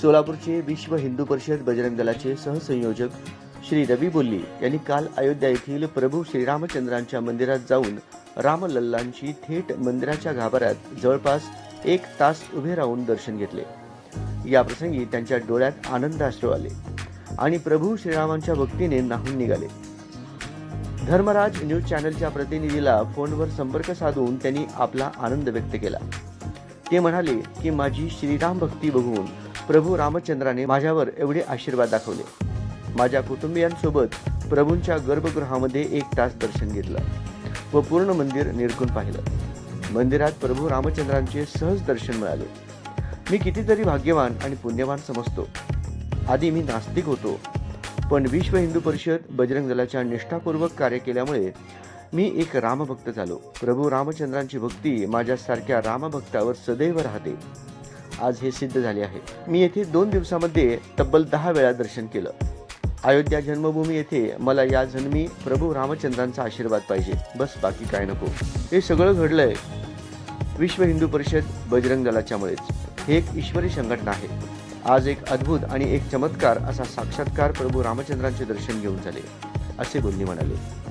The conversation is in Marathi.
सोलापूरचे विश्व हिंदू परिषद बजरंग दलाचे सहसंयोजक श्री रवी बोल्ली यांनी काल अयोध्या येथील प्रभू श्रीरामचंद्रांच्या मंदिरात जाऊन रामलल्लांची थेट मंदिराच्या गाभाऱ्यात जवळपास एक तास उभे राहून दर्शन घेतले. या प्रसंगी त्यांच्या डोळ्यात आनंदाश्रू आले आणि प्रभू श्रीरामांच्या भक्तीने नाहून निघाले. धर्मराज न्यूज चॅनलच्या प्रतिनिधीला फोनवर संपर्क साधून त्यांनी आपला आनंद व्यक्त केला. ते म्हणाले की माझी श्रीराम भक्ती बघून प्रभू रामचंद्राने माझ्यावर एवढे आशीर्वाद दाखवले. माझ्या कुटुंबियांसोबत प्रभूंच्या गर्भगृहामध्ये एक तास दर्शन घेतलं व पूर्ण मंदिर निरखून पाहिलं. मंदिरात प्रभू रामचंद्रांचे सहज दर्शन मिळाले. मी कितीतरी भाग्यवान आणि पुण्यवान समजतो. आधी मी नास्तिक होतो पण विश्व हिंदू परिषद बजरंग दलाच्या निष्ठापूर्वक कार्य केल्यामुळे मी एक रामभक्त झालो. प्रभू रामचंद्रांची भक्ती माझ्यासारख्या रामभक्तावर सदैव राहते. आज हे सिद्ध झाले आहे. मी येथे दोन दिवसामध्ये तब्बल दहा वेळा दर्शन केलं. अयोध्या जन्मभूमी येथे मला या जन्मी प्रभू रामचंद्रांचा आशीर्वाद पाहिजे. बस बाकी काय नको. हे सगळं घडलंय विश्व हिंदू परिषद बजरंग दलाच्यामुळेच हे एक ईश्वरी संघटना आहे. आज एक अद्भुत आणि एक चमत्कार असा साक्षात्कार प्रभू रामचंद्रांचे दर्शन घेऊन झाले असे बोलणी म्हणाले.